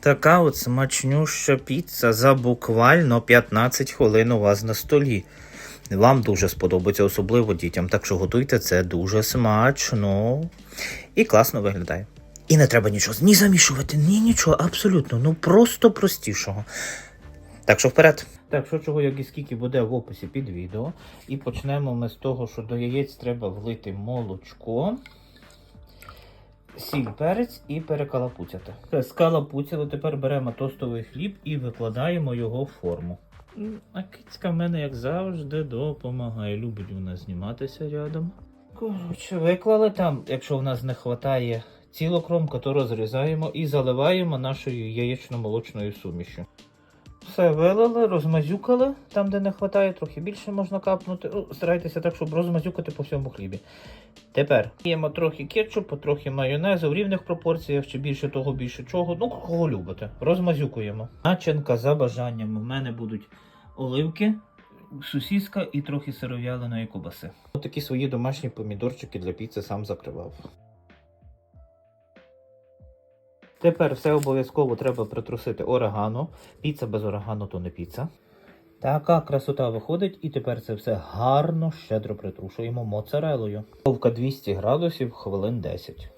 Така от смачнюща піца за буквально 15 хвилин у вас на столі. Вам дуже сподобається, особливо дітям. Так що готуйте це дуже смачно і класно виглядає. І не треба нічого ні замішувати, ні нічого, абсолютно. Ну просто простішого. Так що вперед. Так, що чого, як і скільки буде в описі під відео. І почнемо ми з того, що до яєць треба влити молочко, сіль, перець і перекалапуцяти. Скалапуцяли, тепер беремо тостовий хліб і викладаємо його в форму. А кицька в мене, як завжди, допомагає. Любить нас зніматися рядом. Коротше, виклали там, якщо в нас не вистачає цілокромка, то розрізаємо і заливаємо нашою яєчно-молочною сумішю. Все вилили, розмазюкали, там, де не вистачає, трохи більше можна капнути. Ну, старайтеся так, щоб розмазюкати по всьому хлібі. Тепер даємо трохи кетчупу, трохи майонезу в рівних пропорціях, чи більше того, більше чого. Ну, кого любите. Розмазюкуємо. Начинка за бажанням. У мене будуть оливки, сусіска і трохи сиров'яленої. Ось такі свої домашні помідорчики для піци сам закривав. Тепер все обов'язково треба притрусити орегано. Піца без орегано то не піца. Така красота виходить, і тепер це все гарно, щедро притрушуємо моцарелою. Духовка 200 градусів, хвилин 10.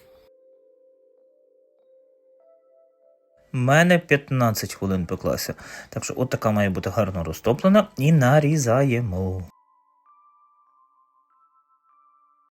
У мене 15 хвилин пеклася. Так що от така має бути гарно розтоплена і нарізаємо.